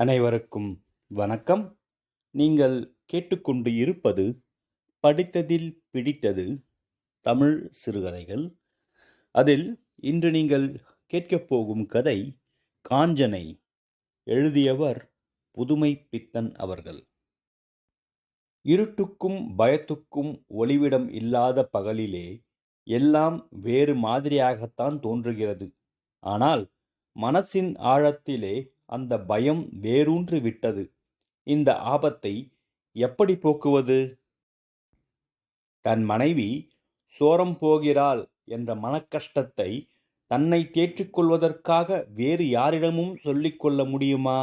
அனைவருக்கும் வணக்கம். நீங்கள் கேட்டுக்கொண்டு இருப்பது படித்ததில் பிடித்தது தமிழ் சிறுகதைகள். அதில் இன்று நீங்கள் கேட்கப் போகும் கதை காஞ்சனை எழுதியவர் புதுமை பித்தன் அவர்கள். இருட்டுக்கும் பயத்துக்கும் ஒளிவிடம் இல்லாத பகலிலே எல்லாம் வேறு மாதிரியாகத்தான் தோன்றுகிறது. ஆனால் மனசின் ஆழத்திலே அந்த பயம் வேரூன்று விட்டது. இந்த ஆபத்தை எப்படி போக்குவது? தன் மனைவி சோரம் போகிறாள் என்ற மனக்கஷ்டத்தை தன்னை தேற்றிக்கொள்வதற்காக வேறு யாரிடமும் சொல்லிக்கொள்ள முடியுமா?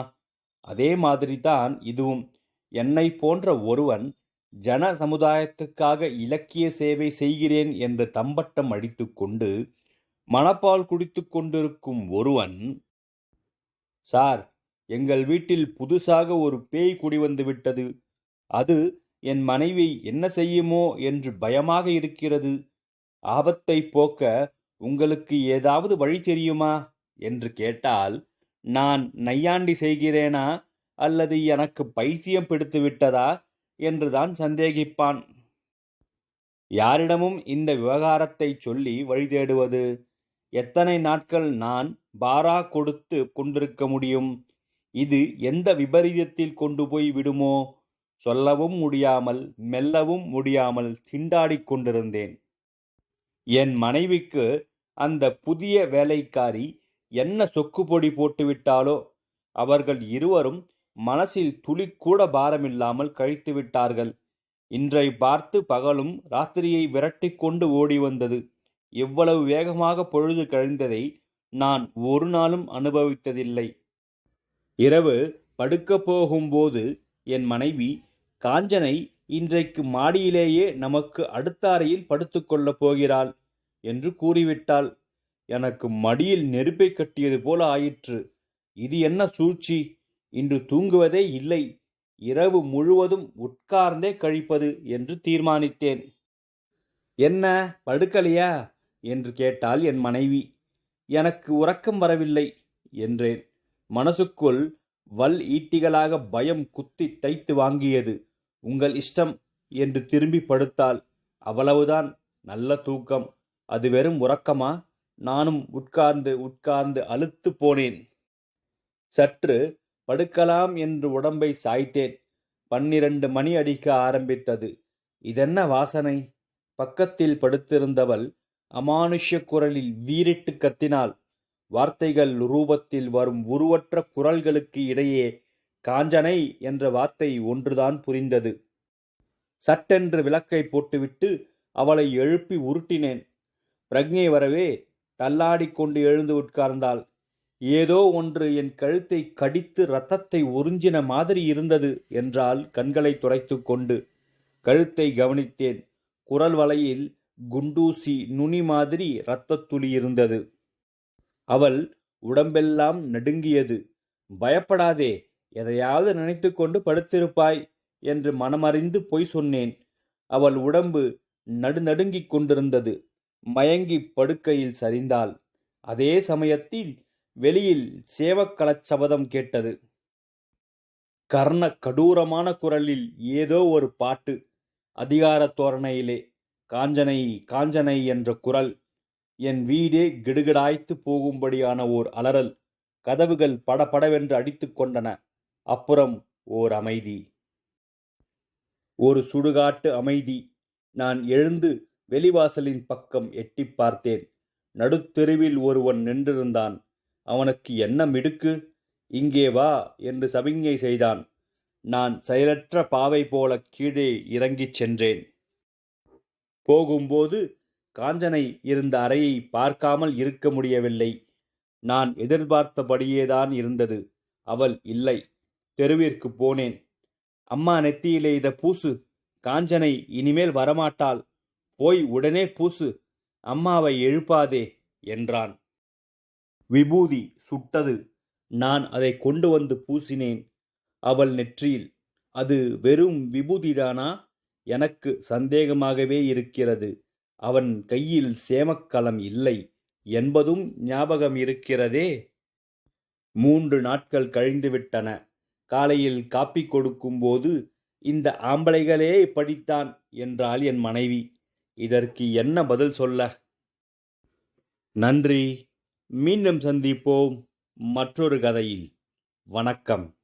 அதே மாதிரிதான் இதுவும். என்னை போன்ற ஒருவன் ஜன சமுதாயத்துக்காக இலக்கிய சேவை செய்கிறேன் என்று தம்பட்டம் அடித்துக்கொண்டு மணப்பால் குடித்து கொண்டிருக்கும் ஒருவன் சார் எங்கள் வீட்டில் புதுசாக ஒரு பேய் குடி வந்து விட்டது. அது என் மனைவி என்ன செய்யுமோ என்று பயமாக இருக்கிறது. ஆபத்தை போக்க உங்களுக்கு ஏதாவது வழி தெரியுமா? என்று கேட்டால் நான் நையாண்டி செய்கிறேனா? அல்லது எனக்கு பைத்தியம் பிடித்து விட்டதா? என்றுதான் சந்தேகிப்பான். யாரிடமும் இந்த விவகாரத்தை சொல்லி வழி தேடுவது எத்தனை நாட்கள் நான் பாரா கொடுத்து கொண்டிருக்க முடியும்? இது எந்த விபரீதத்தில் கொண்டு போய் விடுமோ? சொல்லவும் முடியாமல் மெல்லவும் முடியாமல் திண்டாடிக் கொண்டிருந்தேன். என் மனைவிக்கு அந்த புதிய வேலைக்காரி என்ன சொக்குப்பொடி போட்டுவிட்டாலோ அவர்கள் இருவரும் மனசில் துளி கூட பாரமில்லாமல் கழித்து விட்டார்கள் இன்றை பார்த்து பகலும் ராத்திரியை விரட்டி கொண்டு ஓடி வந்தது. இவ்வளவு வேகமாக பொழுது கழிந்ததை நான் ஒரு நாளும் அனுபவித்ததில்லை. இரவு படுக்கப் போகும்போது என் மனைவி காஞ்சனை இன்றைக்கு மாடியிலேயே நமக்கு அடுத்த அறையில் படுத்துக்கொள்ளப் போகிறாள் என்று கூறிவிட்டாள். எனக்கு மடியில் நெருப்பை கட்டியது போல ஆயிற்று. இது என்ன சூழ்ச்சி? இன்று தூங்குவதே இல்லை. இரவு முழுவதும் உட்கார்ந்தே கழிப்பது என்று தீர்மானித்தேன். என்ன படுக்கலையா? என்று கேட்டாள் என் மனைவி. எனக்கு உறக்கம் வரவில்லை என்றேன். மனசுக்குள் வல் ஈட்டிகளாக பயம் குத்தி தைத்து வாங்கியது. உங்கள் இஷ்டம் என்று திரும்பி படுத்தாள். அவ்வளவுதான் நல்ல தூக்கம். அது வெறும் உறக்கமா? நானும் உட்கார்ந்து உட்கார்ந்து அழுத்து போனேன். சற்று படுக்கலாம் என்று உடம்பை சாய்த்தேன். பன்னிரண்டு மணி அடிக்க ஆரம்பித்தது. இதென்ன வாசனை? பக்கத்தில் படுத்திருந்தவள் அமானுஷ்ய குரலில் வீரிட்டு கத்தினாள் வார்த்தைகள் ரூபத்தில் வரும் உருவற்ற குரல்களுக்கு இடையே காஞ்சனை என்ற வார்த்தை ஒன்றுதான் புரிந்தது. சட்டென்று விளக்கை போட்டுவிட்டு அவளை எழுப்பி உருட்டினேன். பிரக்ஞை வரவே தள்ளாடி கொண்டு எழுந்து உட்கார்ந்தாள். ஏதோ ஒன்று என் கழுத்தை கடித்து ரத்தத்தை உறிஞ்சின மாதிரி இருந்தது என்றால் கண்களை துரைத்து கொண்டு. கழுத்தை கவனித்தேன். குரல் வலையில் குண்டூசி நுனி மாதிரி இரத்தத்துளி இருந்தது. அவள் உடம்பெல்லாம் நடுங்கியது. பயப்படாதே எதையாவது நினைத்து கொண்டு படுத்திருப்பாய் என்று மனமறிந்து பொய் சொன்னேன். அவள் உடம்பு நடுநடுங்கிக் கொண்டிருந்தது. மயங்கி படுக்கையில் சரிந்தாள். அதே சமயத்தில் வெளியில் சேவக்கலச் சபதம் கேட்டது. கர்ண கடூரமான குரலில் ஏதோ ஒரு பாட்டு அதிகார தோரணையிலே காஞ்சனை காஞ்சனை என்ற குரல். என் வீடே கிடுகிடாய்த்து போகும்படியான ஓர் அலறல். கதவுகள் படபடவென்று அடித்து கொண்டன. அப்புறம் ஓர் அமைதி. ஒரு சுடுகாட்டு அமைதி. நான் எழுந்து வெளிவாசலின் பக்கம் எட்டி பார்த்தேன். நடுத்தெருவில் ஒருவன் நின்றிருந்தான். அவனுக்கு என்ன மிடுக்கு? இங்கே வா என்று சமிஞ்ஞை செய்தான். நான் செயலற்ற பாவை போல கீழே இறங்கிச் சென்றேன். போகும்போது காஞ்சனை இருந்த அறையை பார்க்காமல் இருக்க முடியவில்லை. நான் எதிர்பார்த்தபடியேதான் இருந்தது. அவள் இல்லை. தெருவிற்கு போனேன். அம்மா நெத்தியிலே இத பூசு. காஞ்சனை இனிமேல் வரமாட்டாள். போய் உடனே பூசு. அம்மாவை எழுப்பாதே என்றான். விபூதி சுட்டது. நான் அதை கொண்டு வந்து பூசினேன். அவள் நெற்றியில். அது வெறும் விபூதிதானா? எனக்கு சந்தேகமாகவே இருக்கிறது. அவன் கையில் சேமக்கலம் இல்லை. என்பதும் ஞாபகம் இருக்கிறதே? மூன்று நாட்கள் கழிந்துவிட்டன. காலையில் காப்பி கொடுக்கும்போது இந்த ஆம்பளைகளே படித்தான் என்றாள் என் மனைவி. இதற்கு என்ன பதில் சொல்ல? நன்றி. மீண்டும் சந்திப்போம். மற்றொரு கதையில். வணக்கம்.